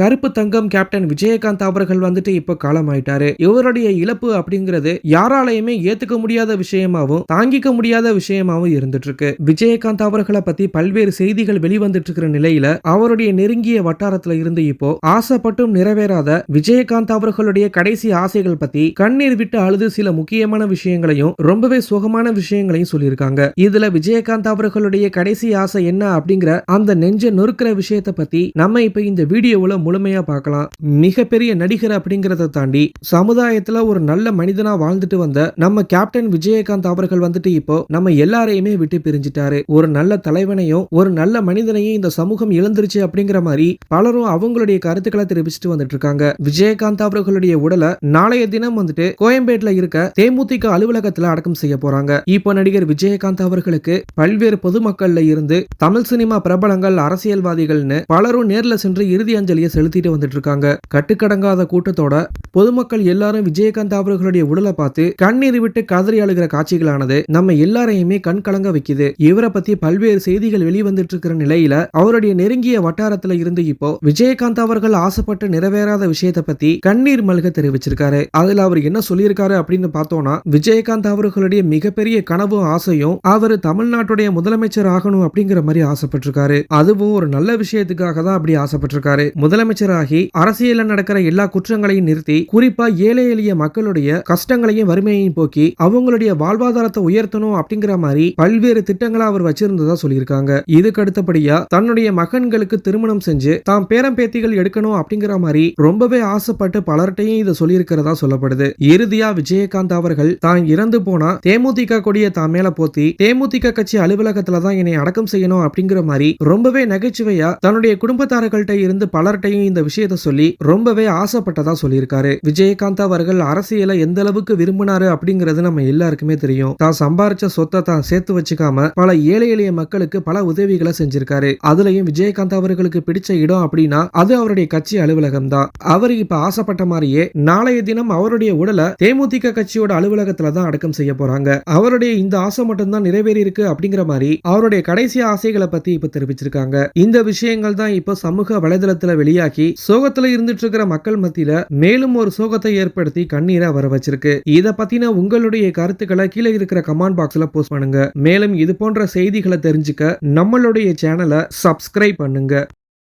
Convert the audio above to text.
கருப்பு தங்கம் கேப்டன் விஜயகாந்த் அவர்கள் வந்துட்டு இப்ப காலமாயிட்டாரு. இவருடைய இழப்பு அப்படிங்கிறது யாராலையுமே ஏத்துக்க முடியாத விஷயமாவும் தாங்கிக்க முடியாத விஷயமாவும் இருந்துட்டு இருக்கு விஜயகாந்த் அவர்களை பத்தி பல்வேறு செய்திகள் வெளிவந்துட்டு இருக்கிற நிலையில அவருடைய நெருங்கிய வட்டாரத்துல இருந்து இப்போ ஆசைப்பட்டும் நிறைவேறாத விஜயகாந்த் அவர்களுடைய கடைசி ஆசைகள் பத்தி கண்ணீர் விட்டு அழுது சில முக்கியமான விஷயங்களையும் ரொம்பவே சுகமான விஷயங்களையும் சொல்லியிருக்காங்க. இதுல விஜயகாந்த் அவர்களுடைய கடைசி ஆசை என்ன அப்படிங்கிற அந்த நெஞ்ச நொறுக்கிற விஷயத்தை பத்தி நம்ம இப்ப இந்த வீடியோவுல முழுமையா பார்க்கலாம். மிகப்பெரிய நடிகர் அப்படிங்கறத தாண்டி சமுதாயத்துல ஒரு நல்ல மனிதனா வாழ்ந்துட்டு வந்த நம்ம கேப்டன் விஜயகாந்த் அவர்கள் வந்துட்டு இப்போ நம்ம எல்லாரையுமே விட்டு பிரிஞ்சிட்டாரு. ஒரு நல்ல தலைவனையும் ஒரு நல்ல மனிதனையும் இந்த சமூகம் இழந்துருச்சு அப்படிங்கிற மாதிரி பலரும் அவங்களுடைய கருத்துக்களை தெரிவிச்சுட்டு வந்துட்டு இருக்காங்க. விஜயகாந்த் அவர்களுடைய உடலை நாளைய தினம் வந்துட்டு கோயம்பேட்டில் இருக்க தேமுதிக அலுவலகத்துல அடக்கம் செய்ய போறாங்க. இப்போ நடிகர் விஜயகாந்த் அவர்களுக்கு பல்வேறு பொதுமக்கள்ல இருந்து தமிழ் சினிமா பிரபலங்கள் அரசியல்வாதிகள்னு பலரும் நேர்ல சென்று இறுதி அஞ்சலியை செலுத்திட்டு வந்துட்டு இருக்காங்க கட்டுக்கடங்காத கூட்டத்தோட பொதுமக்கள் எல்லாரும் விஜயகாந்த் அவர்களுடைய உடலை பார்த்து கண்ணீர் விட்டு கதறி அழுகிற காட்சிகளானது நம்ம எல்லாரையுமே கண் கலங்க வைக்குது. இவரை பத்தி பல்வேறு செய்திகள் வெளிவந்துட்டு இருக்கிற நிலையில அவருடைய நெருங்கிய வட்டாரத்துல இருந்து இப்போ விஜயகாந்த் அவர்கள் ஆசைப்பட்டு நிறைவேறாத விஷயத்தை பத்தி கண்ணீர் மல்க தெரிவிச்சிருக்காரு. அதுல அவர் என்ன சொல்லியிருக்காரு அப்படின்னு பார்த்தோம்னா விஜயகாந்த் அவர்களுடைய மிகப்பெரிய கனவும் ஆசையும் அவர் தமிழ்நாட்டுடைய முதலமைச்சர் ஆகணும் அப்படிங்கிற மாதிரி ஆசைப்பட்டிருக்காரு. அதுவும் ஒரு நல்ல விஷயத்துக்காக தான் அப்படி ஆசைப்பட்டிருக்காரு. முதல் முதலமைச்சராகி அரசியலில் நடக்கிற எல்லா குற்றங்களையும் நிறுத்தி குறிப்பா ஏழை எளிய மக்களுடைய கஷ்டங்களையும் வறுமையையும் போக்கி அவங்களுடைய வாழ்வாதாரத்தை உயர்த்தணும் அப்படிங்கிற மாதிரி பல்வேறு திட்டங்களை அவர் வச்சிருந்ததா சொல்லியிருக்காங்க. இதுக்கு அடுத்தபடியா தன்னுடைய மகன்களுக்கு திருமணம் செஞ்சு தாம் பேரம் பேத்திகள் எடுக்கணும் அப்படிங்கிற மாதிரி ரொம்பவே ஆசைப்பட்டு பலர்கிட்டையும் இதை சொல்லியிருக்கிறதா சொல்லப்படுது. இறுதியா விஜயகாந்த் அவர்கள் தான் இறந்து போனா தேமுதிக கொடியை தான் மேல போத்தி தேமுதிக கட்சி அலுவலகத்துல தான் என்னை அடக்கம் செய்யணும் அப்படிங்கிற மாதிரி ரொம்பவே நகைச்சுவையா தன்னுடைய குடும்பத்தாரர்கள்ட்ட இருந்து பலர்கிட்ட பலர்கிட்டையும் இந்த விஷயத்த சொல்லி ரொம்பவே ஆசைப்பட்டதா சொல்லியிருக்காரு. விஜயகாந்த் அவர்கள் அரசியலை எந்த அளவுக்கு விரும்பினாரு அப்படிங்கிறது நம்ம எல்லாருக்குமே தெரியும். தான் சம்பாரிச்ச சொத்தை தான் சேர்த்து வச்சுக்காம பல ஏழை எளிய மக்களுக்கு பல உதவிகளை செஞ்சிருக்காரு. அதுலயும் விஜயகாந்த் அவர்களுக்கு பிடிச்ச இடம் அப்படின்னா அது அவருடைய கட்சி அலுவலகம் தான் அவர் இப்ப ஆசைப்பட்ட மாதிரியே நாளைய தினம் அவருடைய உடலை தேமுதிக கட்சியோட அலுவலகத்துல தான் அடக்கம் செய்ய போறாங்க. அவருடைய இந்த ஆசை மட்டும்தான் நிறைவேறி இருக்கு அப்படிங்கிற மாதிரி அவருடைய கடைசி ஆசைகளை பத்தி இப்ப தெரிவிச்சிருக்காங்க. இந்த விஷயங்கள் தான் இப்ப சமூக வலைதளத்துல வெளியே வெளியாகி சோகத்துல இருந்துட்டு இருக்கிற மக்கள் மத்தியில மேலும் ஒரு சோகத்தை ஏற்படுத்தி கண்ணீரை வர வச்சிருக்கு. இத பத்தின உங்களுடைய கருத்துக்களை கீழே இருக்கிற கமெண்ட் பாக்ஸ்ல போஸ்ட் பண்ணுங்க. மேலும் இது போன்ற செய்திகளை தெரிஞ்சுக்க நம்மளுடைய சேனலை சப்ஸ்கிரைப் பண்ணுங்க.